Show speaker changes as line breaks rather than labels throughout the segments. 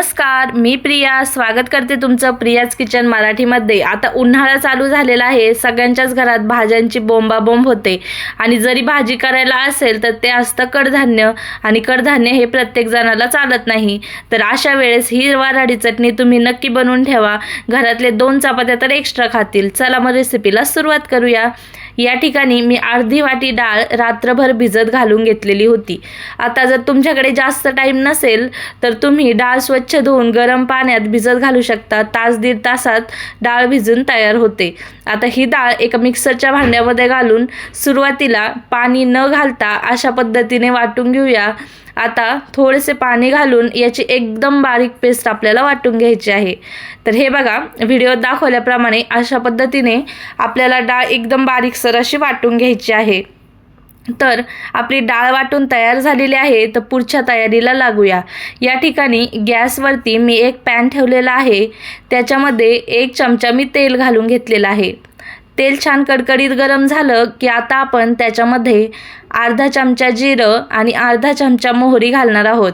नमस्कार मी प्रिया. स्वागत करते तुमचं प्रियाज किचन मराठीमध्ये. आता उन्हाळा चालू झालेला आहे. सगळ्यांच्याच घरात भाज्यांची बोंबाबोंब होते. आणि जरी भाजी करायला असेल तर ते असतं कडधान्य. आणि कडधान्य हे प्रत्येक जणाला चालत नाही. तर अशा वेळेस ही राडी चटणी तुम्ही नक्की बनवून ठेवा. घरातले दोन चपात्या तर एक्स्ट्रा खातील. चला मग रेसिपीला सुरुवात करूया. या ठिकाणी मी अर्धी वाटी डाळ रात्रभर भिजत घालून घेतलेली होती. आता जर तुमच्याकडे जास्त टाईम नसेल तर तुम्ही डाळ स्वच्छ धुवून गरम पाण्यात भिजत घालू शकता. तास दीड तासात डाळ भिजून तयार होते. आता ही डाळ एका मिक्सरच्या भांड्यामध्ये घालून सुरुवातीला पाणी न घालता अशा पद्धतीने वाटून घेऊया. आता थोडेसे पाणी घालून याची एकदम बारीक पेस्ट आपल्याला वाटून घ्यायची आहे. तर हे बघा व्हिडिओ दाखवल्याप्रमाणे अशा पद्धतीने आपल्याला डाळ एकदम बारीकसर अशी वाटून घ्यायची आहे. तर आपली डाळ वाटून तयार झालेली आहे तर पुढच्या तयारीला लागूया. या ठिकाणी गॅसवरती मी एक पॅन ठेवलेला आहे त्याच्यामध्ये एक चमचा मी तेल घालून घेतलेलं आहे. तेल छान कडकडीत गरम झालं की आता आपण त्याच्यामध्ये अर्धा चमचा जिरं आणि अर्धा चमचा मोहरी घालणार आहोत.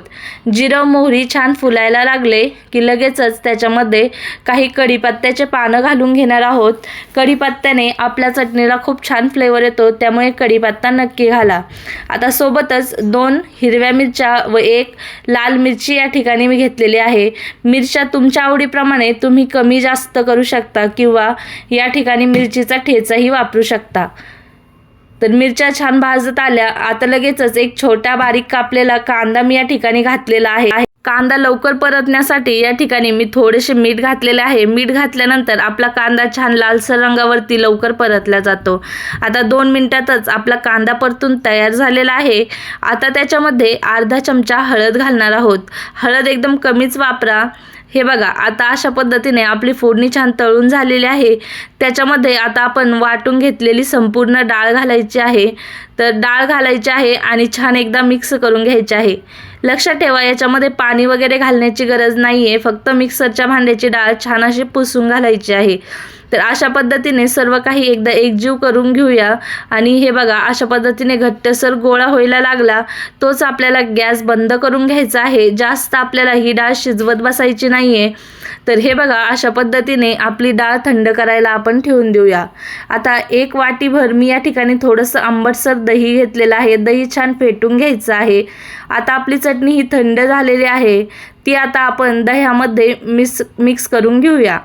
जिरं मोहरी छान फुलायला लागले की लगेचच त्याच्यामध्ये काही कढीपत्त्याचे पानं घालून घेणार आहोत. कढीपत्त्याने आपल्या चटणीला खूप छान फ्लेवर येतो त्यामुळे कढीपत्ता नक्की घाला. आता सोबतच दोन हिरव्या मिरच्या व एक लाल मिरची या ठिकाणी मी घेतलेली आहे. मिरच्या तुमच्या आवडीप्रमाणे तुम्ही कमी जास्त करू शकता किंवा या ठिकाणी मिरचीचा ठेचाही वापरू शकता. तर मिरच्या छान भाजत आल्या. आता लगेचच एक छोटा बारीक कापलेला कांदा मी या ठिकाणी घातलेला आहे. कांदा लवकर परतण्यासाठी या ठिकाणी मी थोडेसे मीठ घातलेले आहे. मीठ घातल्यानंतर आपला कांदा छान लालसर रंगावरती लवकर परतला जातो. आता दोन मिनिटातच आपला कांदा परतून तयार झालेला आहे. आता त्याच्यामध्ये अर्धा चमचा हळद घालणार आहोत. हळद एकदम कमीच वापरा. हे बघा आता अशा पद्धतीने आपली फोडणी छान तळून झालेली आहे. त्याच्यामध्ये आता आपण वाटून घेतलेली संपूर्ण डाळ घालायची आहे. तर डाळ घालायची आहे आणि छान एकदा मिक्स करून घ्यायची आहे. लक्षात ठेवा याच्यामध्ये पाणी वगैरे घालण्याची गरज नाही आहे फक्त मिक्सरच्या भांड्याची डाळ छान अशी पुसून घालायची आहे. तर अशा पद्धतीने सर्व काही एकदा एकजीव करून घेऊया. आणि हे बघा अशा पद्धतीने घट्टसर गोळा व्हायला लागला तोच आपल्याला गॅस बंद करून घ्यायचा आहे. जास्त आपल्याला ही डाळ शिजवत बसायची नाही आहे तर हे बघा अशा पद्धतीने आपली डाळ थंड करायला आपण ठेवून देऊया. आता एक वाटीभर मी या ठिकाणी थोडंसं आंबटसर दही घेतलेलं आहे. दही छान फेटून घ्यायचं आहे. आता आपली चटणी ही थंड झालेली आहे. ती आता आपण दह्यामध्ये मिस मिक्स करून घेऊया.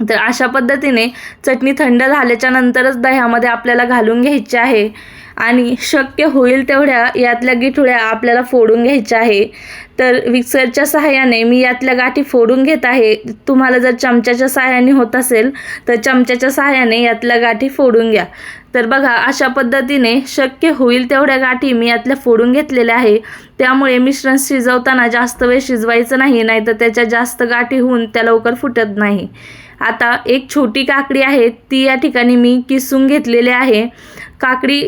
तर अशा पद्धतीने चटणी थंड झाल्याच्या नंतरच दह्यामध्ये आपल्याला घालून घ्यायची आहे. आणि शक्य होईल तेवढ्या यातल्या गिठुळ्या आपल्याला फोडून घ्यायच्या आहे. तर मिक्सरच्या सहाय्याने मी यातल्या गाठी फोडून घेत आहे. तुम्हाला जर चमच्याच्या सहाय्याने होत असेल तर चमच्याच्या सहाय्याने यातल्या गाठी फोडून घ्या. तर बघा अशा पद्धतीने शक्य होईल तेवढ्या गाठी मी यातल्या फोडून घेतलेल्या आहे. त्यामुळे मिश्रण शिजवताना जास्त वेळ शिजवायचं नाही नाहीतर त्याच्या जास्त गाठी होऊन त्या लवकर फुटत नाही. आता एक छोटी काकडी आहे ती या ठिकाणी मी किसून घेतलेली आहे. काकडी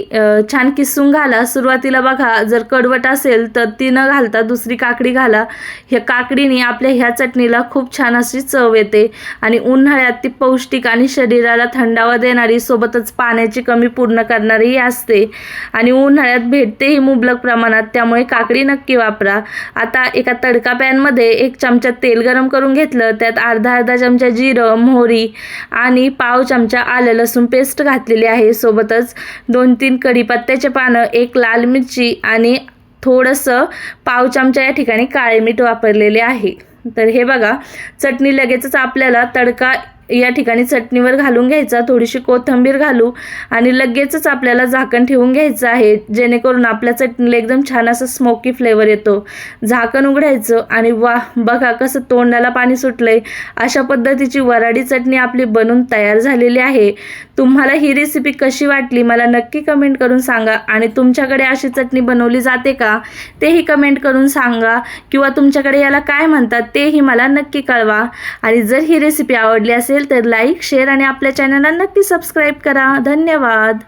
छान किसून घाला. सुरुवातीला बघा जर कडवट असेल तर ती न घालता दुसरी काकडी घाला. ह्या काकडीने आपल्या ह्या चटणीला खूप छान अशी चव येते आणि उन्हाळ्यात ती पौष्टिक आणि शरीराला थंडावा देणारी सोबतच पाण्याची कमी पूर्ण करणारीही असते. आणि उन्हाळ्यात भेटतेही मुबलक प्रमाणात त्यामुळे काकडी नक्की वापरा. आता एका तडका पॅनमध्ये एक चमचा तेल गरम करून घेतलं त्यात अर्धा अर्धा चमचा जिरं मोहरी आणि पाव चमचा आलं लसूण पेस्ट घातलेली आहे. सोबतच दोन तीन कढीपत्त्याचे पानं एक लाल मिरची आणि थोडंसं पाव चमचा या ठिकाणी काळे मीठ वापरलेले आहे. तर हे बघा चटणी लगेचच आपल्याला तडका या ठिकाणी चटणीवर घालून घ्यायचा थोडीशी कोथिंबीर घालू आणि लगेचच आपल्याला झाकण ठेवून घ्यायचं आहे. जेणेकरून आपल्या चटणीला एकदम छान असं स्मोकी फ्लेवर येतो. झाकण उघडायचं आणि वा बघा कसं तोंडाला पाणी सुटलंय. अशा पद्धतीची वराडी चटणी आपली बनून तयार झालेली आहे. तुम्हाला ही रेसिपी कशी वाटली मला नक्की कमेंट करून सांगा. आणि तुमच्याकडे अशी चटणी बनवली जाते का? तेही कमेंट करून सांगा. किंवा तुमच्याकडे याला काय म्हणतात तेही मला नक्की कळवा. आणि जर ही रेसिपी आवडली असेल तर लाईक शेअर आणि आपल्या चॅनलला नक्की सबस्क्राईब करा. धन्यवाद.